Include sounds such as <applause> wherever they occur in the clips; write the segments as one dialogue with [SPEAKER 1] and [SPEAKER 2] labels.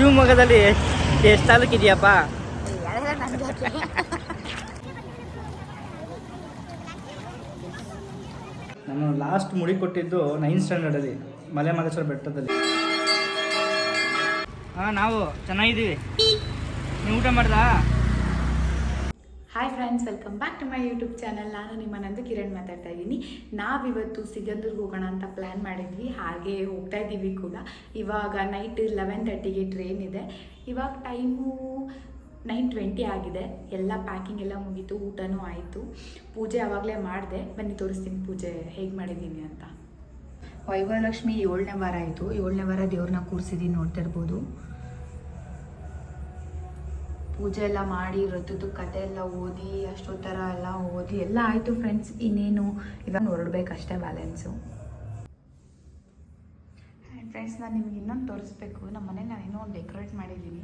[SPEAKER 1] ಶಿವಮೊಗ್ಗದಲ್ಲಿ ಎಷ್ಟು ತಾಲೂಕು ಇದೆಯಪ್ಪ? ನಾನು ಲಾಸ್ಟ್ ಮುಡಿ ಕೊಟ್ಟಿದ್ದು ನೈನ್ತ್ ಸ್ಟ್ಯಾಂಡರ್ಡಲ್ಲಿ ಮಲೆ ಮಹದೇಶ್ವರ ಬೆಟ್ಟದಲ್ಲಿ. ಹಾಂ ನಾವು ಚೆನ್ನಾಗಿದ್ದೀವಿ. ನೀವು ಊಟ ಮಾಡ್ದಾ?
[SPEAKER 2] Hi friends welcome back to my YouTube channel ನಾನು ನಿಮ್ಮ ನಂದು ಕಿರಣ್ ಮಾತಾಡ್ತಾ ಇದ್ದೀನಿ. ನಾವಿವತ್ತು ಸಿಗಂದೂರ್ಗೆ ಹೋಗೋಣ ಅಂತ ಪ್ಲ್ಯಾನ್ ಮಾಡಿದ್ವಿ. ಹಾಗೆ ಹೋಗ್ತಾ ಇದ್ದೀವಿ ಕೂಡ. ಇವಾಗ ನೈಟ್ ಲೆವೆನ್ ತರ್ಟಿಗೆ ಟ್ರೈನ್ ಇದೆ. ಇವಾಗ ಟೈಮು ನೈನ್ ಟ್ವೆಂಟಿ ಆಗಿದೆ. ಎಲ್ಲ ಪ್ಯಾಕಿಂಗ್ ಎಲ್ಲ ಮುಗೀತು, ಊಟನೂ ಆಯಿತು. ಪೂಜೆ ಆವಾಗಲೇ ಮಾಡಿದೆ. ಬನ್ನಿ ತೋರಿಸ್ತೀನಿ ಪೂಜೆ ಹೇಗೆ ಮಾಡಿದ್ದೀನಿ ಅಂತ. ವೈಭವಲಕ್ಷ್ಮಿ ಏಳನೇ ವಾರ ಆಯಿತು. ಏಳನೇ ವಾರ ದೇವ್ರನ್ನ ಕೂರಿಸಿದ್ದೀನಿ ನೋಡ್ತಾ ಇರ್ಬೋದು. ಪೂಜೆ ಎಲ್ಲ ಮಾಡಿ ವೃತ್ತದ ಕತೆ ಎಲ್ಲ ಓದಿ ಅಷ್ಟೊತ್ತರ ಎಲ್ಲ ಓದಿ ಎಲ್ಲ ಆಯಿತು ಫ್ರೆಂಡ್ಸ್ ಇನ್ನೇನು? ಇವಾಗ ಹೊರಡ್ಬೇಕಷ್ಟೇ ಬ್ಯಾಲೆನ್ಸು ಫ್ರೆಂಡ್ಸ್ ನಾನು ನಿಮ್ಗೆ ಇನ್ನೊಂದು ತೋರಿಸ್ಬೇಕು. ನಮ್ಮ ಮನೇಲಿ ನಾನು ಇನ್ನೂ ಒಂದು ಡೆಕೋರೇಟ್ ಮಾಡಿದ್ದೀನಿ.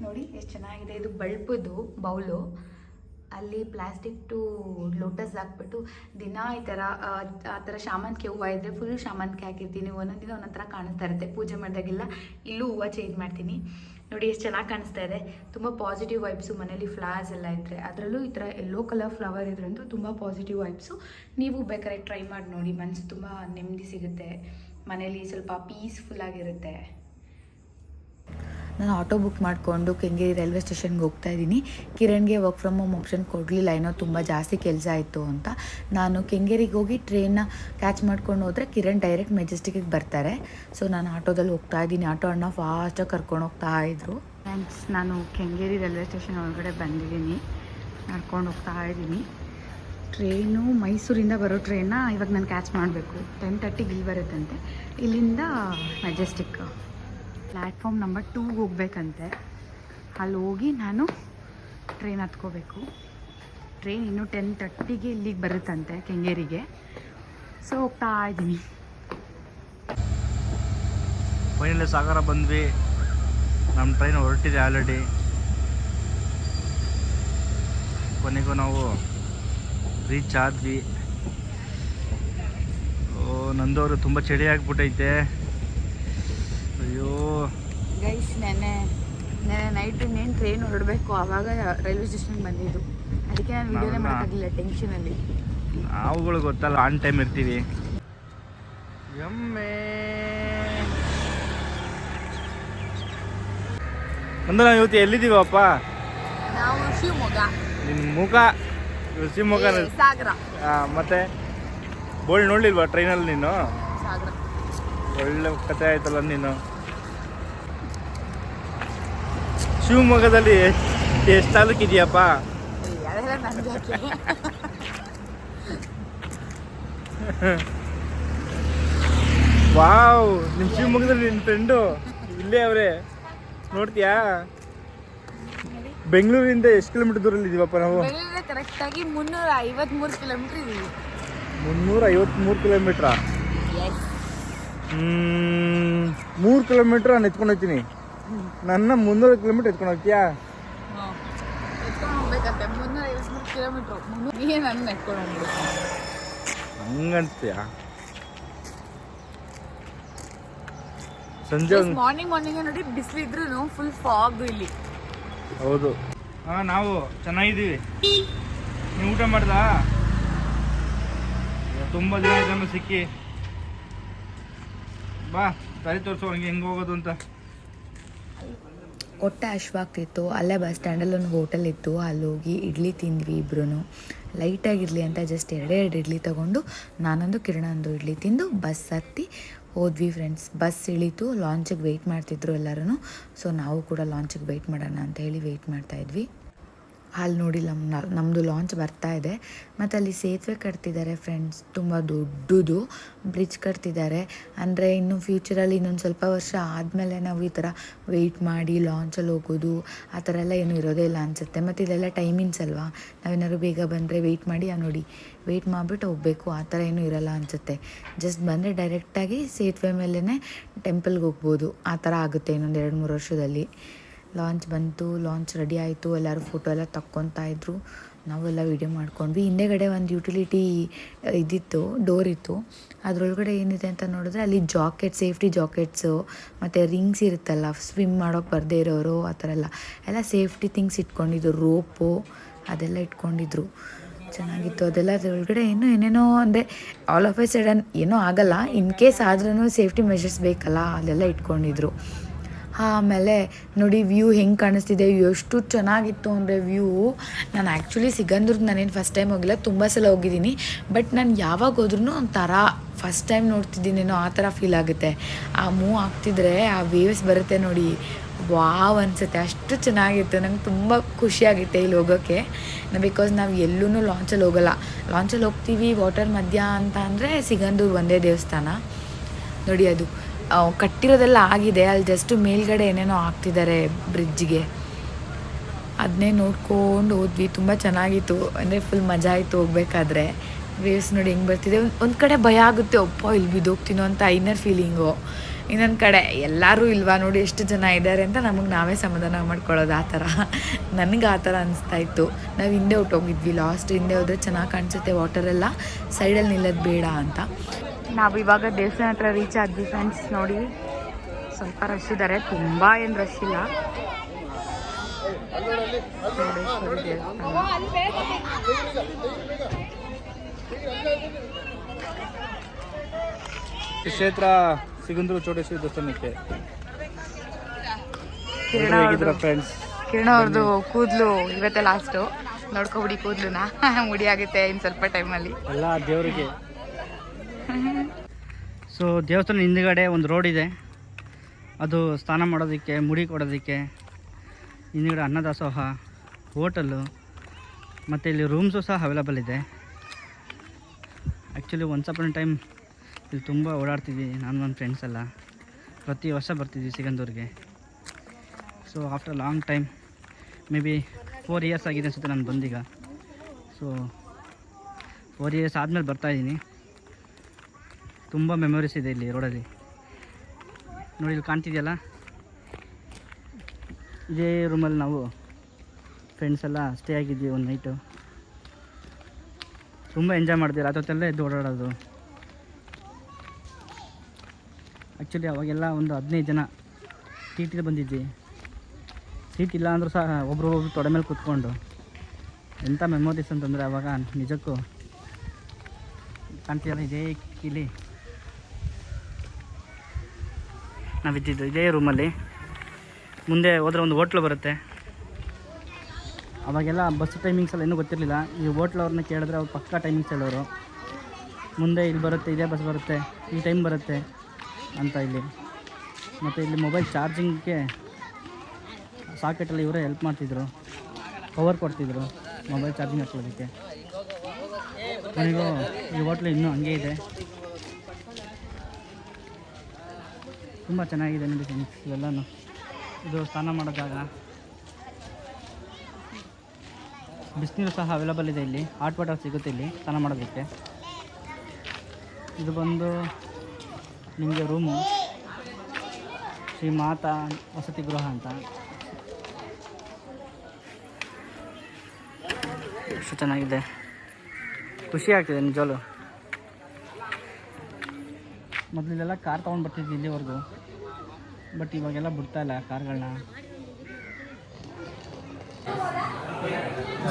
[SPEAKER 2] ನೋಡಿ ಎಷ್ಟು ಚೆನ್ನಾಗಿದೆ. ಇದು ಬಲ್ಪದು ಬೌಲು. ಅಲ್ಲಿ ಪ್ಲಾಸ್ಟಿಕ್ ಟು ಲೋಟಸ್ ಹಾಕ್ಬಿಟ್ಟು ದಿನ ಈ ಥರ ಆ, ಥರ ಶಾಮಂತಿಗೆ ಹೂವು ಇದ್ದರೆ ಫುಲ್ ಶಾಮಂತಿಗೆ ಹಾಕಿರ್ತೀನಿ. ಒಂದೊಂದಿನ ದಿನ ಒಂದೊಂದು ಥರ ಕಾಣಿಸ್ತಾ ಇರುತ್ತೆ. ಪೂಜೆ ಮಾಡಿದಾಗೆಲ್ಲ ಇಲ್ಲೂ ಹೂವು ಚೇಂಜ್ ಮಾಡ್ತೀನಿ. ನೋಡಿ, ಎಷ್ಟು ಚೆನ್ನಾಗಿ ಕಾಣಿಸ್ತಾ ಇದೆ. ತುಂಬ ಪಾಸಿಟಿವ್ ವೈಬ್ಸು ಮನೇಲಿ ಫ್ಲವರ್ಸ್ ಎಲ್ಲ ಇದ್ದರೆ ಅದರಲ್ಲೂ ಈ ಥರ ಎಲ್ಲೋ ಕಲರ್ ಫ್ಲವರ್ ಇದ್ರಂತೂ ತುಂಬ ಪಾಸಿಟಿವ್ ವೈಬ್ಸು ನೀವು ಬೇಕಾದ್ರೆ ಟ್ರೈ ಮಾಡಿ ನೋಡಿ ಮನಸ್ಸು ತುಂಬ ನೆಮ್ಮದಿ ಸಿಗುತ್ತೆ. ಮನೇಲಿ ಸ್ವಲ್ಪ ಪೀಸ್ಫುಲ್ ಆಗಿರುತ್ತೆ. ನಾನು ಆಟೋ ಬುಕ್ ಮಾಡಿಕೊಂಡು ಕೆಂಗೇರಿ ರೈಲ್ವೆ ಸ್ಟೇಷನ್ಗೆ ಹೋಗ್ತಾ ಇದ್ದೀನಿ. ಕಿರಣ್ಗೆ ವರ್ಕ್ ಫ್ರಮ್ ಹೋಮ್ ಆಪ್ಷನ್ ಕೊಡಲಿಲ್ಲ ಏನೋ ತುಂಬ ಜಾಸ್ತಿ ಕೆಲಸ ಆಯಿತು ಅಂತ. ನಾನು ಕೆಂಗೇರಿಗೆ ಹೋಗಿ ಟ್ರೈನ್ನ ಕ್ಯಾಚ್ ಮಾಡ್ಕೊಂಡು ಹೋದರೆ ಕಿರಣ್ ಡೈರೆಕ್ಟ್ ಮೆಜೆಸ್ಟಿಕ್ಗೆ ಬರ್ತಾರೆ. ಸೊ ನಾನು ಆಟೋದಲ್ಲಿ ಹೋಗ್ತಾ ಇದ್ದೀನಿ. ಆಟೋ ಅಣ್ಣ ಫಾಸ್ಟಾಗಿ ಕರ್ಕೊಂಡು ಹೋಗ್ತಾ ಇದ್ರು. ಫ್ರೆಂಡ್ಸ್ ನಾನು ಕೆಂಗೇರಿ ರೈಲ್ವೆ ಸ್ಟೇಷನ್ ಒಳಗಡೆ ಬಂದಿದ್ದೀನಿ. ನಡ್ಕೊಂಡು ಹೋಗ್ತಾ ಇದ್ದೀನಿ. ಟ್ರೈನು ಮೈಸೂರಿಂದ ಬರೋ ಟ್ರೈನ್ನ ಇವಾಗ ನಾನು ಕ್ಯಾಚ್ ಮಾಡಬೇಕು. ಟೆನ್ ತರ್ಟಿಗೆ ಇಲ್ಲಿ ಬರುತ್ತಂತೆ. ಇಲ್ಲಿಂದ ಮೆಜೆಸ್ಟಿಕ್ ಪ್ಲ್ಯಾಟ್ಫಾರ್ಮ್ ನಂಬರ್ ಟೂಗೆ ಹೋಗ್ಬೇಕಂತೆ. ಅಲ್ಲಿ ಹೋಗಿ ನಾನು ಟ್ರೈನ್ ಹತ್ಕೋಬೇಕು. ಟ್ರೈನ್ ಇನ್ನು ಟೆನ್ ತರ್ಟಿಗೆ ಇಲ್ಲಿಗೆ ಬರುತ್ತಂತೆ, ಕೆಂಗೇರಿಗೆ. ಸೊ ಹೋಗ್ತಾ ಇದ್ದೀನಿ.
[SPEAKER 1] ಫೈನಲಿ ಸಾಗರ ಬಂದ್ವಿ. ನಮ್ಮ ಟ್ರೈನ್ ಹೊರಟಿದೆ ಆಲ್ರೆಡಿ ಕೊನೆಗೂ ನಾವು ರೀಚ್ ಆದ್ವಿ. ಓ ನಂದವರು ತುಂಬ ಚಳಿ ಆಗ್ಬಿಟ್ಟೈತೆ. ಅಯ್ಯೋ.
[SPEAKER 2] ಗೈಸ್ ನೆನ್ನೆ ನೆನೆ ನೈಟ್ ಇನ್ನೇನು ಟ್ರೈನ್ ಹೊರಡಬೇಕು ಆವಾಗ ರೈಲ್ವೆ ಸ್ಟೇಷನ್ ಬಂದಿದ್ದು. ಅದಕ್ಕೆ ನಾನು ವಿಡಿಯೋನೇ ಮಾಡೋಕ್ಕಾಗಲಿಲ್ಲ ಟೆನ್ಷನಲ್ಲಿ
[SPEAKER 1] ನಾವುಗಳು ಗೊತ್ತಲ್ಲ ಆನ್ ಟೈಮ್ ಇರ್ತೀವಿ. ಎಮ್ಮೆ. ನಾವು ಇವತ್ತು ಎಲ್ಲಿದ್ದೀವಪ್ಪ?
[SPEAKER 2] ನಾವು ಶಿವಮೊಗ್ಗ.
[SPEAKER 1] ನಿಮ್ಮ ಮುಖ ಶಿವಮೊಗ್ಗ
[SPEAKER 2] ಸಾಗರ.
[SPEAKER 1] ಮತ್ತೆ ಬೋಳ್ ನೋಡ್ಲಿಲ್ವಾ ಟ್ರೈನಲ್ಲಿ ನೀನು?
[SPEAKER 2] ಸಾಗರ.
[SPEAKER 1] ಒಳ್ಳೆ ಕತೆ ಆಯ್ತಲ್ಲ ನೀನು. ಶಿವಮೊಗ್ಗದಲ್ಲಿ ಎಷ್ಟು ತಾಲೂಕು ಇದೆಯಪ್ಪ? ವಾವ್ ನಿಮ್ಮ ಶಿವಮೊಗ್ಗದಲ್ಲಿ ನಿನ್ನ ಫ್ರೆಂಡು ಇಲ್ಲೇ ಅವರೇ. ನೋಡ್ತೀಯಾ? ಬೆಂಗಳೂರಿಂದ ಎಷ್ಟು ಕಿಲೋಮೀಟರ್ ದೂರಲ್ಲಿ ಇದೀವಪ್ಪ ನಾವು?
[SPEAKER 2] ಮುನ್ನೂರ ಐವತ್ಮೂರು ಕಿಲೋಮೀಟ್ರ ಇದೀವಿ.
[SPEAKER 1] ಮುನ್ನೂರ ಐವತ್ಮೂರು ಕಿಲೋಮೀಟ್ರಾ ಮೂರು ಕಿಲೋಮೀಟ್ರ್ ನಾನು ಎತ್ಕೊಂಡು ಹೋಗ್ತೀನಿ. ನನ್ನ ಮುನ್ನೂರು ಕಿಲೋಮೀಟರ್ ಎತ್ಕೊಂಡು ಹೋಗ್ತೀಯಾ?
[SPEAKER 2] ಎತ್ಕೊಂಡು ಹೋಗ್ಬೇಕಂತೆ. ಮುನ್ನೂರ ಐವತ್ಮೂರು ಕಿಲೋಮೀಟ್ರು ನೀವೇ ನನ್ನ ಎತ್ಕೊಂಡು ಹೋಗ್ಬೇಕು.
[SPEAKER 1] ಹಂಗಂತೀಯಾ? ಸಂಜೆ ಒಂದು
[SPEAKER 2] ಮಾರ್ನಿಂಗ್ ಮಾರ್ನಿಂಗ್ ನೋಡಿ ಬಿಸಿಲಿದ್ರು ಫುಲ್ ಫಾಗ್ ಇಲ್ಲಿ.
[SPEAKER 1] ಹೌದು. ಹಾಂ ನಾವು ಚೆನ್ನಾಗಿದ್ದೀವಿ. ನೀವು ಊಟ ಮಾಡ್ದಾ? ತುಂಬ ದಿನ ಸಿಕ್ಕಿ. ಬಾ ತಲೆ ತೋರಿಸೋ ಹಂಗೆ ಹೆಂಗೆ ಹೋಗೋದು ಅಂತ.
[SPEAKER 2] ಹೊಟ್ಟೆ ಹಶ್ವಾಗ್ತಿತ್ತು ಅಲ್ಲೇ ಬಸ್ ಸ್ಟ್ಯಾಂಡಲ್ಲಿ ಒಂದು ಹೋಟೆಲ್ ಇತ್ತು. ಅಲ್ಲಿ ಹೋಗಿ ಇಡ್ಲಿ ತಿಂದ್ವಿ ಇಬ್ರು ಲೈಟಾಗಿರಲಿ ಅಂತ ಜಸ್ಟ್ ಎರಡೇ ಎರಡು ಇಡ್ಲಿ ತೊಗೊಂಡು ನಾನೊಂದು ಕಿರಣ ಒಂದು ಇಡ್ಲಿ ತಿಂದು ಬಸ್ ಹತ್ತಿ ಹೋದ್ವಿ ಫ್ರೆಂಡ್ಸ್ ಬಸ್ ಇಳೀತು. ಲಾಂಚಿಗೆ ವೆಯ್ಟ್ ಮಾಡ್ತಿದ್ರು ಎಲ್ಲರೂ ಸೊ ನಾವು ಕೂಡ ಲಾಂಚಿಗೆ ವೆಯ್ಟ್ ಮಾಡೋಣ ಅಂತ ಹೇಳಿ ವೆಯ್ಟ್ ಮಾಡ್ತಾ ಇದ್ವಿ. ಅಲ್ಲಿ ನೋಡಿ ನಮ್ಮ ನಮ್ಮದು ಲಾಂಚ್ ಬರ್ತಾ ಇದೆ. ಮತ್ತು ಅಲ್ಲಿ ಸೇತುವೆ ಕಟ್ತಿದ್ದಾರೆ ಫ್ರೆಂಡ್ಸ್ ತುಂಬ ದೊಡ್ಡದು. ಬ್ರಿಡ್ಜ್ ಕಟ್ತಿದ್ದಾರೆ. ಅಂದರೆ ಇನ್ನು ಫ್ಯೂಚರಲ್ಲಿ ಇನ್ನೊಂದು ಸ್ವಲ್ಪ ವರ್ಷ ಆದಮೇಲೆ ನಾವು ಈ ಥರ ವೆಯ್ಟ್ ಮಾಡಿ ಲಾಂಚಲ್ಲಿ ಹೋಗೋದು, ಆ ಥರ ಎಲ್ಲ ಏನೂ ಇರೋದೇ ಇಲ್ಲ ಅನಿಸುತ್ತೆ. ಮತ್ತು ಇದೆಲ್ಲ ಟೈಮಿಂಗ್ಸ್ ಅಲ್ವಾ? ನಾವೇನಾದ್ರು ಬೇಗ ಬಂದರೆ ವೆಯ್ಟ್ ಮಾಡಿ, ಆ ನೋಡಿ. ವೆಯ್ಟ್ ಮಾಡಿಬಿಟ್ಟು ಹೋಗಬೇಕು, ಆ ಥರ ಏನೂ ಇರೋಲ್ಲ ಅನಿಸುತ್ತೆ. ಜಸ್ಟ್ ಬಂದರೆ ಡೈರೆಕ್ಟಾಗಿ ಸೇತುವೆ ಮೇಲೇ ಟೆಂಪಲ್ಗೆ ಹೋಗ್ಬೋದು. ಆ ಥರ ಆಗುತ್ತೆ ಇನ್ನೊಂದು ಎರಡು ಮೂರು ವರ್ಷದಲ್ಲಿ. ಲಾಂಚ್ ಬಂತು ಲಾಂಚ್ ರೆಡಿ ಆಯಿತು, ಎಲ್ಲರೂ ಫೋಟೋ ಎಲ್ಲ ತಕ್ಕೊತಾ ಇದ್ರು. ನಾವೆಲ್ಲ ವೀಡಿಯೋ ಮಾಡ್ಕೊಂಡ್ವಿ. ಹಿಂದೆಗಡೆ ಒಂದು ಯುಟಿಲಿಟಿ ಇದಿತ್ತು ಡೋರ್ ಇತ್ತು. ಅದರೊಳಗಡೆ ಏನಿದೆ ಅಂತ ನೋಡಿದ್ರೆ ಅಲ್ಲಿ ಜಾಕೆಟ್ ಸೇಫ್ಟಿ ಜಾಕೆಟ್ಸು, ಮತ್ತು ರಿಂಗ್ಸ್ ಇರುತ್ತಲ್ಲ ಸ್ವಿಮ್ ಮಾಡೋಕೆ ಬರದೇ ಇರೋರು, ಆ ಥರ ಎಲ್ಲ. ಎಲ್ಲ ಸೇಫ್ಟಿ ಥಿಂಗ್ಸ್ ಇಟ್ಕೊಂಡಿದ್ರು, ರೋಪು, ಅದೆಲ್ಲ ಇಟ್ಕೊಂಡಿದ್ರು. ಚೆನ್ನಾಗಿತ್ತು. ಅದೆಲ್ಲ ಅದರೊಳಗಡೆ ಏನೋ ಏನೇನೋ ಅಂದರೆ ಆಲ್ ಆಫ್ ಎ ಸಡನ್ ಏನೂ ಆಗಲ್ಲ. ಇನ್ ಕೇಸ್ ಆದ್ರೂ ಸೇಫ್ಟಿ ಮೆಷರ್ಸ್ ಬೇಕಲ್ಲ ಅಲ್ಲೆಲ್ಲ ಇಟ್ಕೊಂಡಿದ್ರು. ಆಮೇಲೆ ನೋಡಿ ವ್ಯೂ ಹೆಂಗೆ ಕಾಣಿಸ್ತಿದೆ, ಎಷ್ಟು ಚೆನ್ನಾಗಿತ್ತು ಅಂದರೆ ವ್ಯೂ. ನಾನು ಆ್ಯಕ್ಚುಲಿ ಸಿಗಂದೂರ್ಗೆ ನಾನೇನು ಫಸ್ಟ್ ಟೈಮ್ ಹೋಗಿಲ್ಲ, ತುಂಬ ಸಲ ಹೋಗಿದ್ದೀನಿ. ಬಟ್ ನಾನು ಯಾವಾಗ ಹೋದ್ರೂ ಒಂಥರ ಫಸ್ಟ್ ಟೈಮ್ ನೋಡ್ತಿದ್ದೀನೇನೋ ಆ ಥರ ಫೀಲ್ ಆಗುತ್ತೆ. ಆ ಮೂವ್ ಆಗ್ತಿದ್ರೆ ಆ ವೇವ್ಸ್ ಬರುತ್ತೆ ನೋಡಿ. ವಾವ್ ಅನಿಸುತ್ತೆ, ಅಷ್ಟು ಚೆನ್ನಾಗಿತ್ತು. ನಂಗೆ ತುಂಬ ಖುಷಿಯಾಗಿತ್ತೆ ಇಲ್ಲಿ ಹೋಗೋಕ್ಕೆ ಬಿಕಾಸ್ ನಾವು ಎಲ್ಲೂ ಲಾಂಚಲ್ಲಿ ಹೋಗಲ್ಲ. ಲಾಂಚಲ್ಲಿ ಹೋಗ್ತೀವಿ ವಾಟರ್ ಮಧ್ಯ ಅಂತ ಅಂದರೆ ಸಿಗಂದೂರು ಒಂದೇ ದೇವಸ್ಥಾನ. ನೋಡಿ ಅದು. ಕಟ್ಟಿರೋದೆಲ್ಲ ಆಗಿದೆ. ಅಲ್ಲಿ ಜಸ್ಟ್ ಮೇಲ್ಗಡೆ ಏನೇನೋ ಹಾಕ್ತಿದ್ದಾರೆ ಬ್ರಿಡ್ಜ್ಗೆ ಅದನ್ನೇ ನೋಡ್ಕೊಂಡು ಹೋದ್ವಿ. ತುಂಬ ಚೆನ್ನಾಗಿತ್ತು. ಅಂದರೆ ಫುಲ್ ಮಜಾ ಆಯಿತು ಹೋಗ್ಬೇಕಾದ್ರೆ. ವೇವ್ಸ್ ನೋಡಿ ಹೆಂಗೆ ಬರ್ತಿದೆ. ಒಂದು ಕಡೆ ಭಯ ಆಗುತ್ತೆ. ಒಪ್ಪ ಇಲ್ಲಿ ಬಿದ್ದೋಗ್ತೀನೋ ಅಂತ ಇನ್ನರ್ ಫೀಲಿಂಗು ಇನ್ನೊಂದು ಕಡೆ, ಎಲ್ಲರೂ ಇಲ್ವಾ ನೋಡಿ ಎಷ್ಟು ಜನ ಇದ್ದಾರೆ ಅಂತ ನಮಗೆ ನಾವೇ ಸಮಾಧಾನ ಮಾಡ್ಕೊಳ್ಳೋದು ಆ ಥರ. ನನಗೆ ಆ ಥರ ಅನಿಸ್ತಾ ಇತ್ತು. ನಾವು ಹಿಂದೆ ಹೊಟ್ಟೋಗಿದ್ವಿ. ಲಾಸ್ಟ್ ಹಿಂದೆ ಹೋದರೆ ಚೆನ್ನಾಗಿ ಕಾಣಿಸುತ್ತೆ. ವಾಟರೆಲ್ಲ ಸೈಡಲ್ಲಿ ನಿಲ್ಲೋದು ಬೇಡ ಅಂತ. ನಾವು ಇವಾಗ ದೇವಸ್ಥಾನ ಹತ್ರ ರೀಚ್ ಆದ್ವಿ ಫ್ರೆಂಡ್ಸ್ ನೋಡಿ. ಸ್ವಲ್ಪ ರಶ್ ಇದ್ದಾರೆ ತುಂಬ ಏನು ರಶ್ ಇಲ್ಲ. ದೇವಸ್ಥಾನ
[SPEAKER 3] ಕ್ಷೇತ್ರ ಸಿಗಂದ್ರು ಚೌಡೇಶ್ವರಿ ದೇವಸ್ಥಾನಕ್ಕೆ.
[SPEAKER 2] ಕಿರಣ
[SPEAKER 3] ಫ್ರೆಂಡ್ಸ್
[SPEAKER 2] ಕಿರಣ ಅವ್ರದ್ದು? ಕೂದಲು ಇವತ್ತೇ ಲಾಸ್ಟು ನೋಡ್ಕೊಬಿಡಿ ಕೂದಲುನ. <laughs> ಮುಡಿ ಆಗುತ್ತೆ ಇನ್ನು ಸ್ವಲ್ಪ ಟೈಮಲ್ಲಿ
[SPEAKER 3] ಎಲ್ಲ ದೇವರಿಗೆ. <laughs>
[SPEAKER 1] ಸೊ ದೇವಸ್ಥಾನ ಹಿಂದುಗಡೆ ಒಂದು ರೋಡ್ ಇದೆ. ಅದು ಸ್ನಾನ ಮಾಡೋದಕ್ಕೆ, ಮುಡಿ ಕೊಡೋದಕ್ಕೆ, ಹಿಂದ್ಗಡೆ ಅನ್ನದಾಸೋಹ ಹೋಟೆಲ್ಲು ಮತ್ತು ಇಲ್ಲಿ ರೂಮ್ಸು ಸಹ ಅವೈಲಬಲ್ ಇದೆ. ಆ್ಯಕ್ಚುಲಿ ಒನ್ಸ್ ಅಪಾನ್ ಟೈಮ್ ಇಲ್ಲಿ ತುಂಬ ಓಡಾಡ್ತಿದ್ವಿ, ನಾನು ನನ್ನ ಫ್ರೆಂಡ್ಸ್ ಎಲ್ಲ. ಪ್ರತಿ ವರ್ಷ ಬರ್ತಿದ್ವಿ ಸಿಗಂದೂರಿಗೆ so after long time maybe four years ಆಗಿದೆ ಅನಿಸುತ್ತೆ ನಾನು ಬಂದೀಗ. ಸೊ ಫೋರ್ ಇಯರ್ಸ್ ಆದಮೇಲೆ ಬರ್ತಾಯಿದ್ದೀನಿ ತುಂಬ ಮೆಮೊರೀಸ್ ಇದೆ ಇಲ್ಲಿ ರೋಡಲ್ಲಿ ನೋಡಿ, ಇಲ್ಲಿ ಕಾಣ್ತಿದೆಯಲ್ಲ? ಇದೇ ರೂಮಲ್ಲಿ ನಾವು ಫ್ರೆಂಡ್ಸ್ ಎಲ್ಲ ಸ್ಟೇ ಆಗಿದ್ವಿ ಒಂದು ನೈಟು ತುಂಬ ಎಂಜಾಯ್ ಮಾಡಿದ್ವಿ ಅದೊತ್ತೆಲ್ಲ ಎದ್ದು ಓಡಾಡೋದು. ಆ್ಯಕ್ಚುಲಿ ಅವಾಗೆಲ್ಲ ಒಂದು ಹದಿನೈದು ಜನ ಸೀಟಿಗೆ ಬಂದಿದ್ವಿ. ಸೀಟ್ ಇಲ್ಲ ಅಂದರೂ ಸಹ ಒಬ್ರು ಒಬ್ರು ತೊಡೆ ಮೇಲೆ ಕೂತ್ಕೊಂಡು. ಎಂಥ ಮೆಮೊರೀಸ್ ಅಂತಂದರೆ ಅವಾಗ ನಿಜಕ್ಕೂ ಕಾಣ್ತೀಯಲ್ಲ ಇದೇ ಇಲ್ಲಿ. ನಾವಿದ್ದಿದ್ದು ಇದೇ ರೂಮಲ್ಲಿ ಮುಂದೆ ಹೋದ್ರೆ ಒಂದು ಹೋಟ್ಲು ಬರುತ್ತೆ. ಅವಾಗೆಲ್ಲ ಬಸ್ ಟೈಮಿಂಗ್ಸ್ ಎಲ್ಲ ಇನ್ನೂ ಗೊತ್ತಿರಲಿಲ್ಲ. ಈ ಹೋಟ್ಲವ್ರನ್ನ ಕೇಳಿದ್ರೆ ಅವ್ರು ಪಕ್ಕಾ ಟೈಮಿಂಗ್ಸ್ ಹೇಳೋರು. ಮುಂದೆ ಇಲ್ಲಿ ಬರುತ್ತೆ, ಇದೇ ಬಸ್ ಬರುತ್ತೆ, ಈ ಟೈಮ್ ಬರುತ್ತೆ ಅಂತ ಇಲ್ಲಿ. ಮತ್ತು ಇಲ್ಲಿ ಮೊಬೈಲ್ ಚಾರ್ಜಿಂಗ್ಗೆ ಸಾಕೆಟಲ್ಲಿ ಇವರೇ ಹೆಲ್ಪ್ ಮಾಡ್ತಿದ್ರು. ಪವರ್ ಕೊಡ್ತಿದ್ರು ಮೊಬೈಲ್ ಚಾರ್ಜಿಂಗ್ ಹಾಕೊಳ್ಳೋದಕ್ಕೆ. ನನಗೂ ಈ ಹೋಟ್ಲು ಇನ್ನೂ ಹಂಗೆ ಇದೆ. ತುಂಬ ಚೆನ್ನಾಗಿದೆ ನೋಡಿ ಫ್ರೆಂಡ್ಸ್ ಇವೆಲ್ಲನೂ ಇದು ಸ್ನಾನ ಮಾಡೋ ಜಾಗ. ಬಿಸಿನೀರು ಸಹ ಅವೈಲಬಲ್ ಇದೆ ಇಲ್ಲಿ. ಹಾಟ್ ವಾಟರ್ ಸಿಗುತ್ತೆ ಇಲ್ಲಿ ಸ್ನಾನ ಮಾಡೋದಕ್ಕೆ. ಇದು ಬಂದು ನಿಮಗೆ ರೂಮು ಶ್ರೀ ಮಾತಾ ವಸತಿ ಗೃಹ ಅಂತ. ಎಷ್ಟು ಚೆನ್ನಾಗಿದೆ. ಖುಷಿ ಆಗ್ತಿದೆ ನಿಜಲು ಮೊದಲೆಲ್ಲ ಕಾರ್ ತೊಗೊಂಡು ಬರ್ತಿದ್ವಿ ಇಲ್ಲಿವರೆಗೂ. ಬಟ್ ಇವಾಗೆಲ್ಲ ಬಿಡ್ತಾ ಇಲ್ಲ ಕಾರ್ಗಳನ್ನ.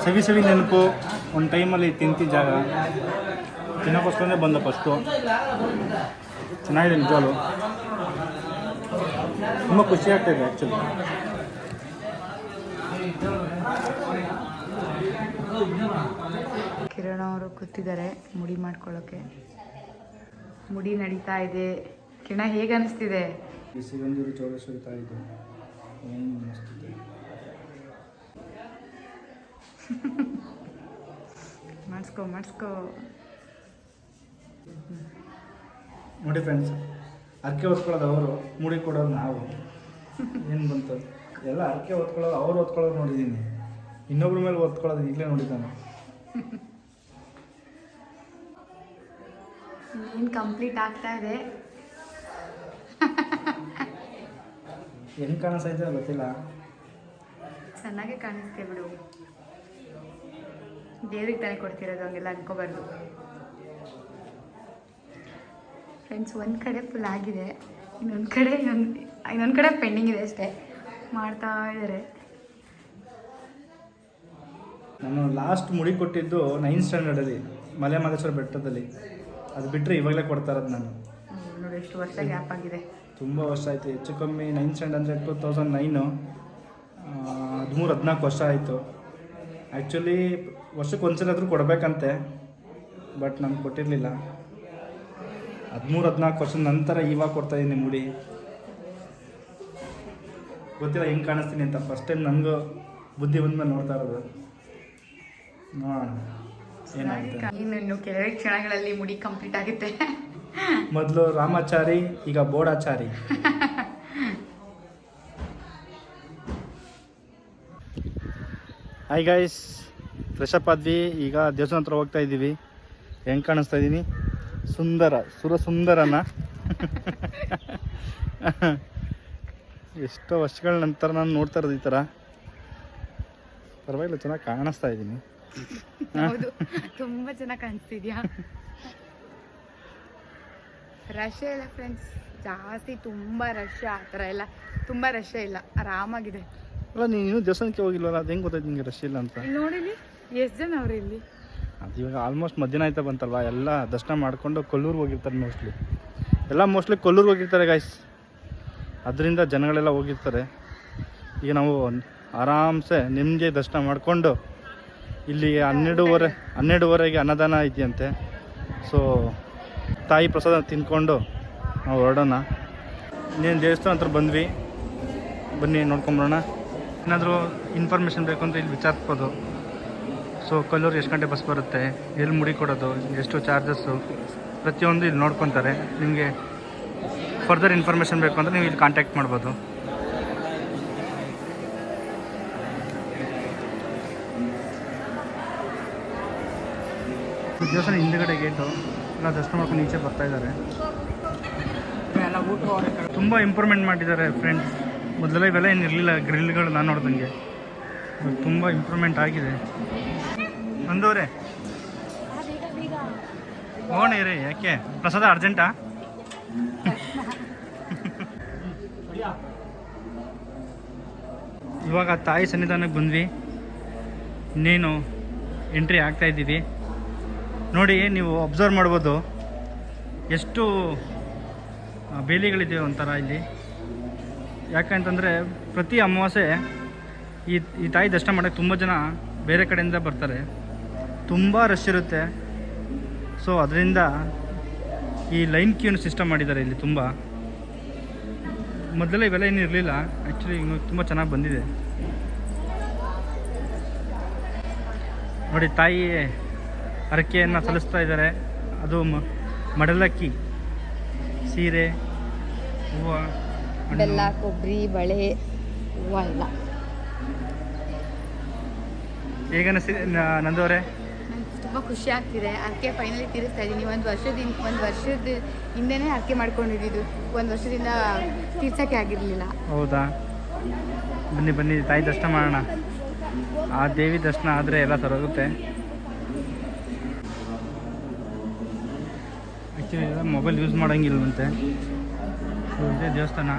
[SPEAKER 3] ಸವಿ ಸವಿ ನೆನಪು ಒಂದು ಟೈಮಲ್ಲಿ ತಿಂತಿ ಜಾಗ. ತಿನ್ನೋಕ್ಕೋಸ್ಕರನೇ ಬಂದ ಫಸ್ಟು ಚೆನ್ನಾಗಿದೆ ನಿಜವಾಗ್ಲು. ತುಂಬ ಖುಷಿ ಆಗ್ತಾಯಿದೆ ಆ್ಯಕ್ಚುಲಿ
[SPEAKER 2] ಕಿರಣ ಅವರು ಕೂತಿದ್ದಾರೆ ಮುಡಿ ಮಾಡ್ಕೊಳ್ಳೋಕ್ಕೆ ಮುಡಿ ನಡೀತಾ ಇದೆ. ಕಿರಣ ಹೇಗೆ ಅನಿಸ್ತಿದೆ?
[SPEAKER 3] ಈ ಸಿಗಂದೂರು ಚೌಡೇಶ್ವರಿ ತಾಯಿದು. ಏನು ಮಸ್ತಿದೆ <laughs>
[SPEAKER 2] ಮಾಡಿಸ್ಕೊ ಮಾಡಿಸ್ಕೊ.
[SPEAKER 3] ನೋಡಿ ಫ್ರೆಂಡ್ಸ್ ಅರ್ಕೆ ಹೊತ್ಕೊಳ್ಳೋದು ಅವರು ಮುಡಿ ಕೊಡೋದು ನಾವು. ಏನು ಬಂತು? ಎಲ್ಲ ಅರ್ಕೆ ಹೊತ್ಕೊಳ್ಳೋದು ಅವ್ರು ಹೊತ್ಕೊಳ್ಳೋದು ನೋಡಿದ್ದೀನಿ. ಇನ್ನೊಬ್ರ ಮೇಲೆ ಹೊತ್ಕೊಳ್ಳೋದು ಈಗಲೇ ನೋಡಿದ್ದಾನೆ. <laughs>
[SPEAKER 2] ಇನ್ನು ಕಂಪ್ಲೀಟ್ ಆಗ್ತಾ ಇದೆ.
[SPEAKER 3] ಹೆಂಗೆ ಕಾಣಿಸ್ತೈತೆ ಗೊತ್ತಿಲ್ಲ.
[SPEAKER 2] ಚೆನ್ನಾಗೇ ಕಾಣಿಸ್ತೆ ಬಿಡು. ದೇವ್ರಿಗೆ ತಾನೇ ಕೊಡ್ತಿರೋದು ಹಂಗೆಲ್ಲ ಅನ್ಕೋಬಾರ್ದು. ಫ್ರೆಂಡ್ಸ್ ಒಂದು ಕಡೆ ಫುಲ್ ಆಗಿದೆ. ಇನ್ನೊಂದು ಕಡೆ ಇನ್ನೊಂದು ಇನ್ನೊಂದು ಕಡೆ ಪೆಂಡಿಂಗ್ ಇದೆ ಅಷ್ಟೇ. ಮಾಡ್ತಾ ಇದ್ದಾರೆ
[SPEAKER 1] ನಾನು ಲಾಸ್ಟ್ ಮುಡಿ ಕೊಟ್ಟಿದ್ದು ನೈನ್ ಸ್ಟ್ಯಾಂಡರ್ಡಲ್ಲಿ ಮಲೆ ಮಹದೇಶ್ವರ ಬೆಟ್ಟದಲ್ಲಿ. ಅದು ಬಿಟ್ಟರೆ ಇವಾಗಲೇ ಕೊಡ್ತಾ ಇರೋದು ನಾನು.
[SPEAKER 2] ನೋಡಿ ಎಷ್ಟು ವರ್ಷ ಗ್ಯಾಪ್ ಆಗಿದೆ.
[SPEAKER 1] ತುಂಬ ವರ್ಷ ಆಯಿತು, ಹೆಚ್ಚು ಕಮ್ಮಿ ನೈನ್ ಸ್ಟ್ಯಾಂಡರ್ಡ್ ಅಂದರೆ ಟೂ ತೌಸಂಡ್ ನೈನು ಹದಿಮೂರು, ಹದಿನಾಲ್ಕು ವರ್ಷ ಆಯಿತು. ಆ್ಯಕ್ಚುಲಿ ವರ್ಷಕ್ಕೆ ಒಂದ್ಸಲ ಕೊಡಬೇಕಂತೆ, ಬಟ್ ನಾನು ಕೊಟ್ಟಿರಲಿಲ್ಲ. ಹದಿಮೂರು, ಹದಿನಾಲ್ಕು ವರ್ಷದ ನಂತರ ಇವಾಗ ಕೊಡ್ತಾಯಿದ್ದೀನಿ ಮುಡಿ. ಗೊತ್ತಿಲ್ಲ, ಹೆಂಗೆ ಕಾಣಿಸ್ತೀನಿ ಅಂತ. ಫಸ್ಟ್ ಟೈಮ್ ನನಗೂ ಬುದ್ಧಿ ಬಂದ್ಮೇಲೆ ನೋಡ್ತಾ ಇರೋದು. ನೋಡೋಣ, ಏನಾಗುತ್ತೆ
[SPEAKER 2] ಇನ್ನು ಕೆಲವೇ ಕ್ಷಣಗಳಲ್ಲಿ ಮುಡಿ ಕಂಪ್ಲೀಟ್ ಆಗುತ್ತೆ.
[SPEAKER 1] ಮೊದಲು ರಾಮಾಚಾರಿ ಈಗ ಬೋಡಾಚಾರಿ. ಹಾಯ್ ಗೈಸ್ ಫ್ರೆಶ್ ಅಪ್ ಆದ್ವಿ. ಈಗ ದೇವಸ್ಥಾನ ಹತ್ರ ಹೋಗ್ತಾ ಇದ್ದೀವಿ. ಹೆಂಗ್ ಕಾಣಿಸ್ತಾ ಇದ್ದೀನಿ ಸುಂದರ ಸುರ ಸುಂದರನ ಎಷ್ಟೋ ವರ್ಷಗಳ ನಂತರ ನಾನು ನೋಡ್ತಾ ಇರೋದು ಈ ಥರ ಪರವಾಗಿಲ್ಲ ಚೆನ್ನಾಗಿ ಕಾಣಿಸ್ತಾ ಇದ್ದೀನಿ
[SPEAKER 2] ಹೌದು ತುಂಬ ಚೆನ್ನಾಗಿ ಕಾಣಿಸ್ತಿದ್ಯಾ? ರಶ್ ಇಲ್ಲ ಫ್ರೆಂಡ್ಸ್ ಜಾಸ್ತಿ ತುಂಬ ರಶ್ ಆ ಥರ ಎಲ್ಲ ತುಂಬ ರಶ್ ಇಲ್ಲ. ಆರಾಮಾಗಿದೆ.
[SPEAKER 1] ಅಲ್ಲ ನೀನು ದೇವಸ್ಥಾನಕ್ಕೆ ಹೋಗಿಲ್ವಲ್ಲ? ಅದು ಹೆಂಗೆ ಗೊತ್ತಾಯ್ತು ನಿಮಗೆ ರಶ್ ಇಲ್ಲ ಅಂತ?
[SPEAKER 2] ಇಲ್ಲಿ ನೋಡಿಲಿ ಎಷ್ಟು ಜನ ಅವ್ರು ಇಲ್ಲಿ?
[SPEAKER 1] ಅದು ಇವಾಗ ಆಲ್ಮೋಸ್ಟ್ ಮಧ್ಯಾಹ್ನ ಆಯ್ತಾ ಬಂತಲ್ವಾ? ಎಲ್ಲ ದರ್ಶನ ಮಾಡಿಕೊಂಡು ಕೊಲ್ಲೂರು ಹೋಗಿರ್ತಾರೆ ಮೋಸ್ಟ್ಲಿ ಎಲ್ಲ ಮೋಸ್ಟ್ಲಿ ಕೊಲ್ಲೂರು ಹೋಗಿರ್ತಾರೆ ಗಾಯ್ಸ್ ಅದರಿಂದ ಜನಗಳೆಲ್ಲ ಹೋಗಿರ್ತಾರೆ. ಈಗ ನಾವು ಆರಾಮ್ಸೆ ನಿಮಗೆ ದರ್ಶನ ಮಾಡಿಕೊಂಡು ಇಲ್ಲಿ ಹನ್ನೆರಡುವರೆ ಹನ್ನೆರಡುವರೆಗೆ ಅನ್ನದಾನ ಇದೆಯಂತೆ. ಸೊ ತಾಯಿ ಪ್ರಸಾದ ತಿನ್ಕೊಂಡು ನಾವು ಹೊರಡೋಣ. ಇನ್ನೇನು ದೇವಸ್ಥಾನ ಹತ್ರ ಬಂದ್ವಿ. ಬನ್ನಿ ನೋಡ್ಕೊಂಬರೋಣ. ಏನಾದರೂ ಇನ್ಫಾರ್ಮೇಷನ್ ಬೇಕು ಅಂದರೆ ಇಲ್ಲಿ ವಿಚಾರಿಸ್ಬೋದು. ಸೊ ಕಲ್ಲೂರು ಎಷ್ಟು ಗಂಟೆ ಬಸ್ ಬರುತ್ತೆ? ಎಲ್ಲಿ ಮುಡಿ ಕೊಡೋದು? ಎಷ್ಟು ಚಾರ್ಜಸ್ಸು ಪ್ರತಿಯೊಂದು ಇಲ್ಲಿ ನೋಡ್ಕೊತಾರೆ. ನಿಮಗೆ ಫರ್ದರ್ ಇನ್ಫಾರ್ಮೇಷನ್ ಬೇಕು ಅಂದರೆ ನೀವು ಇಲ್ಲಿ ಕಾಂಟ್ಯಾಕ್ಟ್ ಮಾಡ್ಬೋದು. ಈ ದೇವಸ್ಥಾನ ಹಿಂದುಗಡೆ ಗೇಟು ಎಲ್ಲ ದರ್ಶನ ಮಾಡ್ಕೊಂಡು ಈಚೆ ಬರ್ತಾ ಇದ್ದಾರೆ. ತುಂಬ ಇಂಪ್ರೂವ್ಮೆಂಟ್ ಮಾಡಿದ್ದಾರೆ ಫ್ರೆಂಡ್ಸ್ ಮೊದಲೆಲ್ಲ ಇವೆಲ್ಲ ಏನು ಇರಲಿಲ್ಲ ಗ್ರಿಲ್ಗಳು ನಾನು ನೋಡ್ದಂಗೆ. ತುಂಬ ಇಂಪ್ರೂವ್ಮೆಂಟ್ ಆಗಿದೆ. ಬಂದವ್ರೆ ಹೋಗೋಣ ರೀ ಯಾಕೆ? ಪ್ರಸಾದ ಅರ್ಜೆಂಟಾ ಇವಾಗ ತಾಯಿ ಸನ್ನಿಧಾನಕ್ಕೆ ಬಂದ್ವಿ. ಇನ್ನೇನು ಎಂಟ್ರಿ ಆಗ್ತಾ ಇದ್ದೀವಿ. ನೋಡಿ, ನೀವು ಅಬ್ಸರ್ವ್ ಮಾಡ್ಬೋದು. ಎಷ್ಟು ಬೇಲಿಗಳಿದೆ ಒಂಥರ ಇಲ್ಲಿ. ಯಾಕಂತಂದರೆ, ಪ್ರತಿ ಅಮಾವಾಸ್ಯೆ ಈ ಈ ತಾಯಿ ದರ್ಶನ ಮಾಡೋಕ್ಕೆ ತುಂಬ ಜನ ಬೇರೆ ಕಡೆಯಿಂದ ಬರ್ತಾರೆ. ತುಂಬ ರಶ್ ಇರುತ್ತೆ. ಸೊ ಅದರಿಂದ ಈ ಲೈನ್ ಕ್ಯೂನ್ ಸಿಸ್ಟಮ್ ಮಾಡಿದ್ದಾರೆ ಇಲ್ಲಿ ತುಂಬ. ಮೊದಲೆಲ್ಲ ಇವೆಲ್ಲ ಏನು ಇರಲಿಲ್ಲ. ಆ್ಯಕ್ಚುಲಿ ಇನ್ನು ತುಂಬ ಚೆನ್ನಾಗಿ ಬಂದಿದೆ. ನೋಡಿ ತಾಯಿ ಹರಕೆಯನ್ನು ಸಲ್ಲಿಸ್ತಾ ಇದ್ದಾರೆ. ಅದು ಮ- ಮಡಲಕ್ಕಿ ಸೀರೆ ಹೂವು.
[SPEAKER 2] ಬೆಲ್ಲ ಕೊಬ್ಬರಿ ಬಳೆ ಹೂವು ಎಲ್ಲ.
[SPEAKER 1] ಹೇಗೆ ಅನಿಸ್ತಿ ನಂದವರೇ
[SPEAKER 2] ನಂಗೆ ತುಂಬ ಖುಷಿ ಆಗ್ತಿದೆ. ಅರ್ಕೆ ಫೈನಲಿ ತೀರಿಸ್ತಾ ಇದ್ದೀನಿ ಒಂದು ವರ್ಷದಿಂದ ಒಂದು ವರ್ಷದ ಹಿಂದೆನೇ ಅರ್ಕೆ ಮಾಡ್ಕೊಂಡಿದ್ದು ಒಂದು ವರ್ಷದಿಂದ ತೀರ್ಸೋಕ್ಕೆ ಆಗಿರಲಿಲ್ಲ.
[SPEAKER 1] ಹೌದಾ? ಬನ್ನಿ ಬನ್ನಿ ತಾಯಿ ದರ್ಶನ ಮಾಡೋಣ. ಆ ದೇವಿ ದರ್ಶನ ಆದರೆ ಎಲ್ಲ ಸರೋಗುತ್ತೆ ಎಲ್ಲ ಮೊಬೈಲ್ ಯೂಸ್ ಮಾಡೋಂಗಿಲ್ವಂತೆ. ಇದೇ ದೇವಸ್ಥಾನ.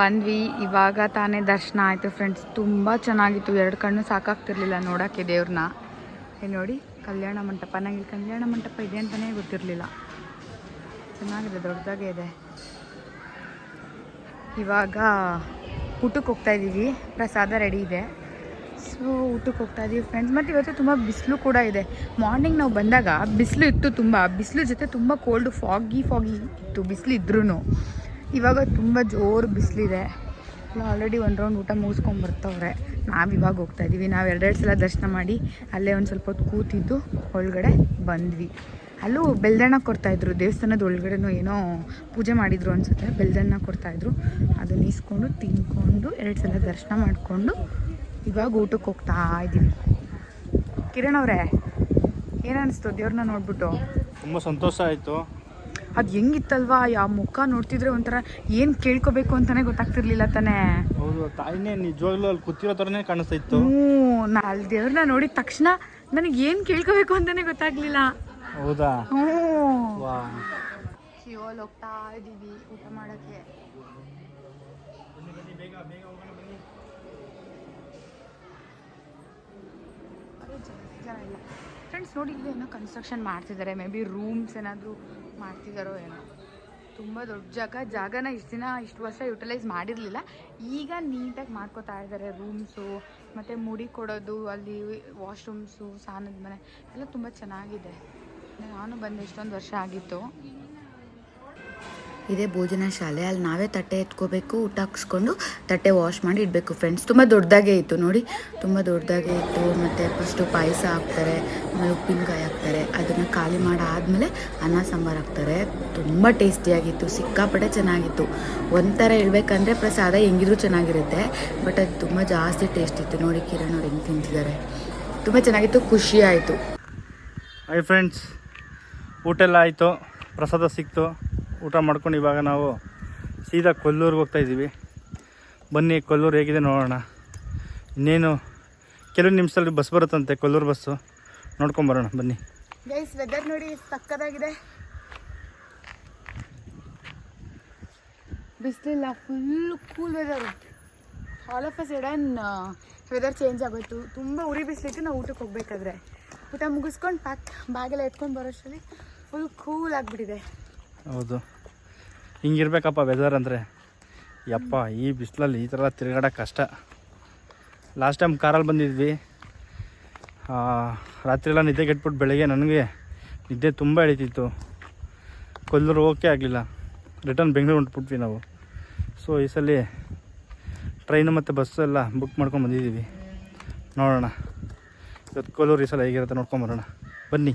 [SPEAKER 2] ಬಂದ್ವಿ. ಇವಾಗ ತಾನೇ ದರ್ಶನ ಆಯಿತು ಫ್ರೆಂಡ್ಸ್ ತುಂಬ ಚೆನ್ನಾಗಿತ್ತು. ಎರಡು ಕಣ್ಣು ಸಾಕಾಗ್ತಿರ್ಲಿಲ್ಲ ನೋಡೋಕ್ಕೆ ದೇವ್ರನ್ನ ಏ ನೋಡಿ, ಕಲ್ಯಾಣ ಮಂಟಪ. ನನಗೆ ಕಲ್ಯಾಣ ಮಂಟಪ ಇದೆ ಅಂತಲೇ ಗೊತ್ತಿರಲಿಲ್ಲ. ಚೆನ್ನಾಗಿದೆ, ದೊಡ್ಡದಾಗೇ ಇದೆ. ಇವಾಗ ಊಟಕ್ಕೆ ಹೋಗ್ತಾ ಇದ್ದೀವಿ ಪ್ರಸಾದ ರೆಡಿ ಇದೆ. ಸೊ ಊಟಕ್ಕೆ ಹೋಗ್ತಾ ಇದ್ದೀವಿ ಫ್ರೆಂಡ್ಸ್ ಮತ್ತು ಇವತ್ತು ತುಂಬ ಬಿಸಿಲು ಕೂಡ ಇದೆ. ಮಾರ್ನಿಂಗ್ ನಾವು ಬಂದಾಗ ಬಿಸಿಲು ಇತ್ತು ತುಂಬ. ಬಿಸಿಲು ಜೊತೆ ತುಂಬ ಕೋಲ್ಡು ಫಾಗಿ ಫಾಗಿ ಇತ್ತು. ಬಿಸಿಲು ಇದ್ರೂ ಇವಾಗ ತುಂಬ ಜೋರು ಬಿಸಿಲಿದೆ. ಆಲ್ರೆಡಿ ಒಂದು ರೌಂಡ್ ಊಟ ಮುಗಿಸ್ಕೊಂಡು ಬರ್ತವ್ರೆ. ನಾವು ಇವಾಗ ಹೋಗ್ತಾ ಇದ್ದೀವಿ ನಾವು ಎರಡೆರಡು ಸಲ ದರ್ಶನ ಮಾಡಿ ಅಲ್ಲೇ ಒಂದು ಸ್ವಲ್ಪ ಹೊತ್ತು ಕೂತಿದ್ದು ಒಳಗಡೆ ಬಂದ್ವಿ. ಅಲ್ಲೂ ಬೆಲ್ದಣ್ಣ ಕೊಡ್ತಾಯಿದ್ರು ದೇವಸ್ಥಾನದ ಒಳಗಡೆನೂ ಏನೋ ಪೂಜೆ ಮಾಡಿದ್ರು ಅನ್ಸುತ್ತೆ. ಬೆಲ್ದಣ್ಣ ಕೊಡ್ತಾಯಿದ್ರು ಅದನ್ನ ಇಸ್ಕೊಂಡು ತಿನ್ಕೊಂಡು ಎರಡು ಸಲ ದರ್ಶನ ಮಾಡಿಕೊಂಡು ಇವಾಗ ಊಟಕ್ಕೆ ಹೋಗ್ತಾ ಇದ್ದೀವಿ ಕಿರಣ್ ಅವರೇ ಏನನ್ನಿಸ್ತು ದೇವ್ರನ್ನ ನೋಡ್ಬಿಟ್ಟು.
[SPEAKER 1] ತುಂಬ ಸಂತೋಷ ಆಯಿತು.
[SPEAKER 2] ಅದು ಹೆಂಗಿತ್ತಲ್ವಾ? ಯಾವ ಮುಖ ನೋಡ್ತಿದ್ರೆ ಒಂಥರ ಏನು ಕೇಳ್ಕೋಬೇಕು ಅಂತಾನೆ ಗೊತ್ತಾಗ್ತಿರ್ಲಿಲ್ಲ ತಾನೇ.
[SPEAKER 1] ಹೌದು ತಾಯಿನೇ ನಿಜವಾಗ್ಲೂ ಅಲ್ಲಿ ಕೂತಿರೋ ಥರನೇ ಕಾಣಿಸ್ತಾ ಇತ್ತು
[SPEAKER 2] ಹ್ಞೂ ನಾ ಅಲ್ಲಿ ದೇವ್ರನ್ನ ನೋಡಿದ ತಕ್ಷಣ ನನಗೆ ಏನು ಕೇಳ್ಕೋಬೇಕು ಅಂತಾನೆ ಗೊತ್ತಾಗ್ಲಿಲ್ಲ.
[SPEAKER 1] ಹೌದಾ?
[SPEAKER 2] ಹ್ಞೂ. ಶಿವಲ್ ಹೋಗ್ತಾ ಇದ್ದೀವಿ ಊಟ ಮಾಡೋಕ್ಕೆ. ಫ್ರೆಂಡ್ಸ್ ನೋಡಿ ಇಲ್ಲಿ. ಏನೋ ಕನ್ಸ್ಟ್ರಕ್ಷನ್ ಮಾಡ್ತಿದ್ದಾರೆ. ಮೇ ಬಿ ರೂಮ್ಸ್ ಏನಾದರೂ ಮಾಡ್ತಿದ್ದಾರೋ ಏನೋ. ತುಂಬ ದೊಡ್ಡ ಜಾಗ. ಜಾಗನ ಇಷ್ಟು ದಿನ, ಇಷ್ಟು ವರ್ಷ ಯುಟಿಲೈಸ್ ಮಾಡಿರಲಿಲ್ಲ. ಈಗ ನೀಟಾಗಿ ಮಾಡ್ಕೋತಾ ಇದ್ದಾರೆ ರೂಮ್ಸು, ಮತ್ತು ಮುಡಿ ಕೊಡೋದು, ಅಲ್ಲಿ ವಾಶ್ರೂಮ್ಸು, ಸ್ನಾನದ ಮನೆ. ಎಲ್ಲ ತುಂಬ ಚೆನ್ನಾಗಿದೆ. ನಾನು ಬಂದು, ಇಷ್ಟೊಂದು ವರ್ಷ ಆಗಿತ್ತು. ಇದೇ ಭೋಜನ ಶಾಲೆ. ಅಲ್ಲಿ ನಾವೇ ತಟ್ಟೆ ಎತ್ಕೋಬೇಕು, ಊಟ ಹಾಕ್ಸ್ಕೊಂಡು ತಟ್ಟೆ ವಾಶ್ ಮಾಡಿ ಇಡಬೇಕು ಫ್ರೆಂಡ್ಸ್ ತುಂಬ ದೊಡ್ಡದಾಗೇ ಇತ್ತು ನೋಡಿ. ತುಂಬ ದೊಡ್ಡದಾಗೇ ಇತ್ತು. ಮತ್ತು ಫಸ್ಟು ಪಾಯಸ ಹಾಕ್ತಾರೆ, ಆಮೇಲೆ ಉಪ್ಪಿನಕಾಯಿ ಹಾಕ್ತಾರೆ. ಅದನ್ನು ಖಾಲಿ ಮಾಡಾದಮೇಲೆ ಅನ್ನ ಸಾಂಬಾರು ಹಾಕ್ತಾರೆ. ತುಂಬ ಟೇಸ್ಟಿಯಾಗಿತ್ತು ಸಿಕ್ಕಾಪಟ್ಟೆ ಚೆನ್ನಾಗಿತ್ತು. ಒಂಥರ ಹೇಳ್ಬೇಕಂದ್ರೆ ಪ್ರಸಾದ ಹೆಂಗಿದ್ರು ಚೆನ್ನಾಗಿರುತ್ತೆ. ಬಟ್ ಅದು ತುಂಬ ಜಾಸ್ತಿ ಟೇಸ್ಟ್ ಇತ್ತು. ನೋಡಿ ಕಿರಣ್ ಅವ್ರು ಹೆಂಗೆ ತಿಂತಿದ್ದಾರೆ. ತುಂಬ ಚೆನ್ನಾಗಿತ್ತು. ಖುಷಿ ಆಯಿತು.
[SPEAKER 1] ಹಾಯ್ ಫ್ರೆಂಡ್ಸ್ ಊಟ ಎಲ್ಲ ಆಯಿತು. ಪ್ರಸಾದ ಸಿಕ್ತು. ಊಟ ಮಾಡ್ಕೊಂಡು ಇವಾಗ ನಾವು ಸೀದಾ ಕೊಲ್ಲೂರಿಗೆ ಹೋಗ್ತಾ ಇದ್ದೀವಿ. ಬನ್ನಿ, ಕೊಲ್ಲೂರು ಹೇಗಿದೆ ನೋಡೋಣ. ಇನ್ನೇನು, ಕೆಲವು ನಿಮಿಷದಲ್ಲಿ ಬಸ್ ಬರುತ್ತಂತೆ, ಕೊಲ್ಲೂರು ಬಸ್ಸು. ನೋಡ್ಕೊಂಬರೋಣ ಬನ್ನಿ.
[SPEAKER 2] ಗೈಸ್ ವೆದರ್ ನೋಡಿ ಸಕ್ಕದಾಗಿದೆ ಬಿಸಿಲಿಲ್ಲ full cool weather all of a sudden weather change ಆಗೋಯ್ತು. ತುಂಬ ಉರಿ ಬಿಸಿಲಿತ್ತು, ನಾವು ಊಟಕ್ಕೆ ಹೋಗ್ಬೇಕಾದ್ರೆ. ಊಟ ಮುಗಿಸ್ಕೊಂಡು ಪ್ಯಾಕ್ ಬ್ಯಾಗೆಲ್ಲ ಎತ್ಕೊಂಡು ಬರೋಷ್ಟರಲ್ಲಿ ಫುಲ್ ಕೂಲ್ ಆಗಿಬಿಟ್ಟಿದೆ.
[SPEAKER 1] ಹೌದು. ಹಿಂಗಿರ್ಬೇಕಪ್ಪ ವೆದರ್ ಅಂದರೆ. ಯಪ್ಪ, ಈ ಬಿಸಿಲಲ್ಲಿ ಈ ಥರ ತಿರುಗಾಡೋಕೆ ಕಷ್ಟ. ಲಾಸ್ಟ್ ಟೈಮ್ ಕಾರಲ್ಲಿ ಬಂದಿದ್ವಿ. ರಾತ್ರಿಯೆಲ್ಲ ನಿದ್ದೆ ಕೆಟ್ಬಿಟ್ಟು ಬೆಳಗ್ಗೆ ನನಗೆ ನಿದ್ದೆ ತುಂಬ ಎಳಿತಿತ್ತು ಕೊಲ್ಲೂರು ಓಕೆ ಆಗಲಿಲ್ಲ. ರಿಟರ್ನ್ ಬೆಂಗಳೂರು ಹೊಂಟ್ಬಿಟ್ವಿ ನಾವು. ಸೊ ಈ ಸಲ ಟ್ರೈನು ಮತ್ತು ಬಸ್ಸು ಎಲ್ಲ ಬುಕ್ ಮಾಡ್ಕೊಂಡು ಬಂದಿದ್ದೀವಿ. ನೋಡೋಣ. ಇವತ್ತು ಕೊಲ್ಲೂರು ಈ ಸಲ ಹೇಗಿರುತ್ತೆ ನೋಡ್ಕೊಂಬರೋಣ ಬನ್ನಿ.